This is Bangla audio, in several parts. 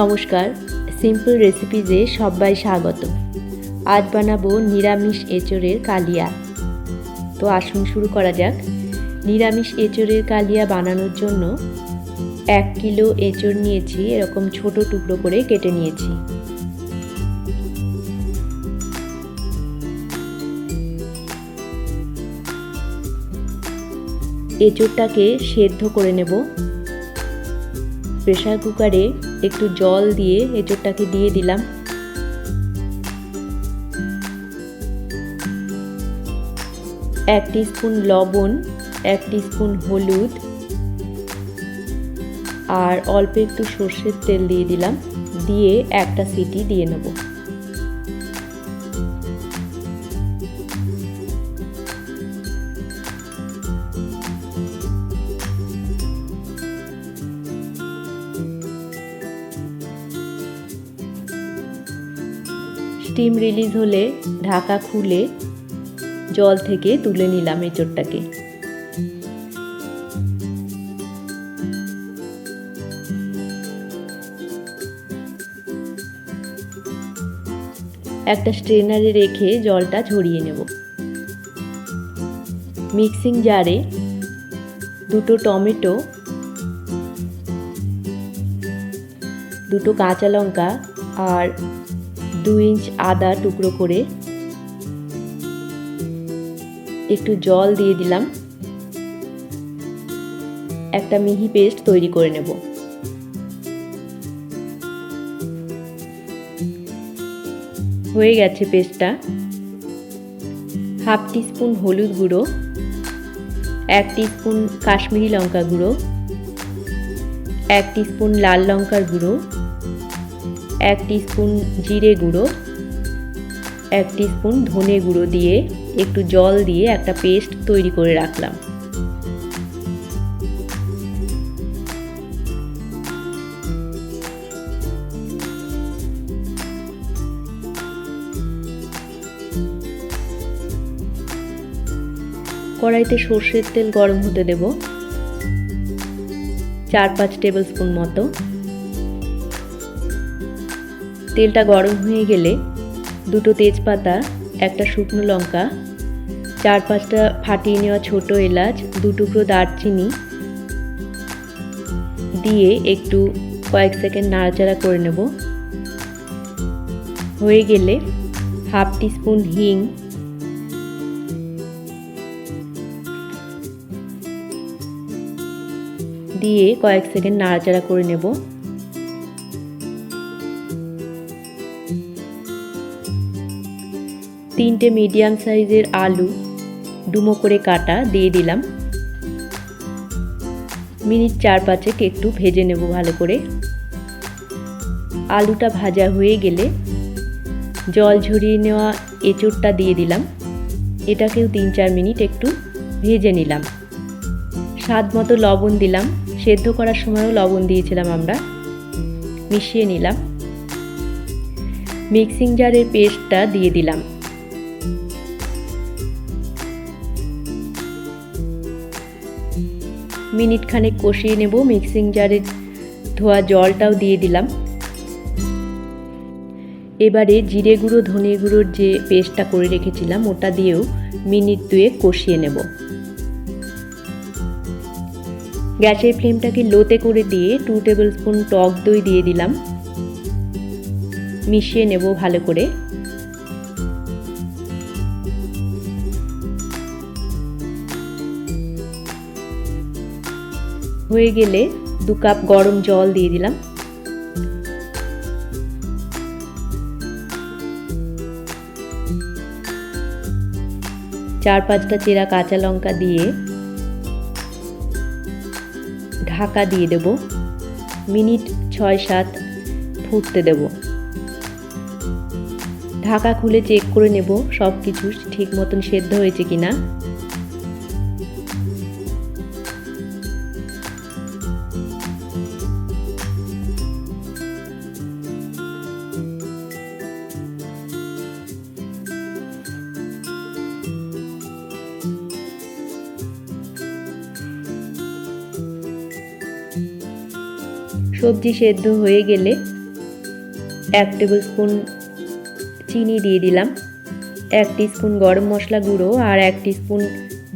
নমস্কার সিম্পল রেসিপিজে সবাই স্বাগত আজ বানাবো নিরামিষ এঁচড়ের কালিয়া। তো আসুন শুরু করা যাক। নিরামিষ এঁচড়ের কালিয়া বানানোর জন্য এক কিলো এঁচড় নিয়েছি, এরকম ছোট টুকরো করে কেটে নিয়েছি। এঁচড়টাকে সেদ্ধ করে নেব। প্রেশার কুকারে একটু জল দিয়ে এঁচড়টাকে দিয়ে দিলাম। এক স্পুন লবণ, এক স্পুন হলুদ আর অল্প একটু সর্ষের তেল দিয়ে দিলাম। দিয়ে একটা সিটি দিয়ে নেব। স্টিম রিলিজ হলে ঢাকা খুলে জল থেকে তুলে নিলাম এঁচড়টাকে। একটা স্ট্রেনারে রেখে জলটা ঝরিয়ে নেব। মিক্সিং জারে দুটো টমেটো, দুটো কাঁচা লঙ্কা আর দু ইঞ্চ আদা টুকরো করে একটু জল দিয়ে দিলাম। একটা মিহি পেস্ট তৈরি করে নেব। হয়ে গেছে পেস্টটা। হাফ টিস্পুন হলুদ গুঁড়ো, এক টিস্পুন কাশ্মীরি লঙ্কা গুঁড়ো, এক টিস্পুন লাল লঙ্কার গুঁড়ো এক স্পুন জিরে গুঁড়ো, এক স্পুন ধনে গুঁড়ো দিয়ে একটু জল দিয়ে একটা পেস্ট তৈরি করে রাখলাম। কড়াইতে সর্ষের তেল গরম হতে দেব, চার পাঁচ টেবিল স্পুন মতো। তেলটা গরম হয়ে গেলে দুটো তেজপাতা, একটা শুকনো লঙ্কা, চার পাঁচটা ফাটিয়ে নেওয়া ছোট এলাচ, দু টুকরো দারচিনি দিয়ে একটু কয়েক সেকেন্ড নাড়াচাড়া করে নেব। হয়ে গেলে হাফ টিস্পুন হিং, দিয়ে কয়েক সেকেন্ড নাড়াচাড়া করে নেব। তিনটে মিডিয়াম সাইজের আলু ডুমো করে কাটা দিয়ে দিলাম। মিনিট চার পাঁচেক একটু ভেজে নেব ভালো করে। আলুটা ভাজা হয়ে গেলে জল ঝরিয়ে নেওয়া এঁচড়টা দিয়ে দিলাম। এটাকেও তিন চার মিনিট একটু ভেজে নিলাম। স্বাদ মতো লবণ দিলাম। সেদ্ধ করার সময়ও লবণ দিয়েছিলাম আমরা। মিশিয়ে নিলাম। মিক্সিং জারের পেস্টটা দিয়ে দিলাম। মিনিট খানেক কষিয়ে নেব মিক্সিং জারে ধোয়া জলটাও দিয়ে দিলাম। এবারে জিরে গুঁড়ো, ধনে গুঁড়োর যে পেস্টটা করে রেখেছিলাম, ওটা দিয়েও মিনিট দুয়ে কষিয়ে নেব। গ্যাসের ফ্লেমটাকে লোতে করে দিয়ে টু টেবিল স্পুন টক দই দিয়ে দিলাম। মিশিয়ে নেব ভালো করে। হয়ে গেলে দু কাপ গরম জল দিয়ে দিলাম। চার পাঁচটা চেরা কাঁচা লঙ্কা দিয়ে ঢাকা দিয়ে দেব। মিনিট ছয় সাত ফুটতে দেব। ঢাকা খুলে চেক করে নেব সব কিছু ঠিক মতন সেদ্ধ হয়েছে কিনা। সবজি সেদ্ধ হয়ে গেলে এক টেবিল স্পুন চিনি দিয়ে দিলাম, এক স্পুন গরম মশলা গুঁড়ো আর এক স্পুন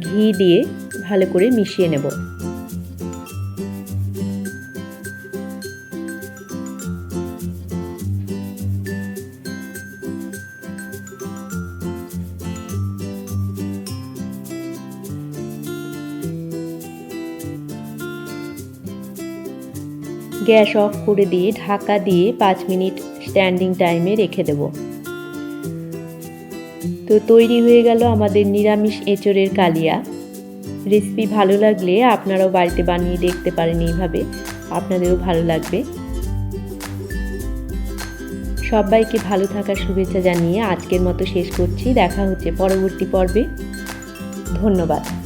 ঘি দিয়ে ভালো করে মিশিয়ে নেব। গ্যাস অফ করে দিয়ে, ঢাকা দিয়ে পাঁচ মিনিট স্ট্যান্ডিং টাইমে রেখে দেব। তো তৈরি হয়ে গেল আমাদের নিরামিষ এঁচড়ের কালিয়া। রেসিপি ভালো লাগলে আপনারাও বাড়িতে বানিয়ে দেখতে পারেন এইভাবে। আপনাদেরও ভালো লাগবে। সবাইকে ভালো থাকার শুভেচ্ছা জানিয়ে আজকের মতো শেষ করছি। দেখা হচ্ছে পরবর্তী পর্বে। ধন্যবাদ।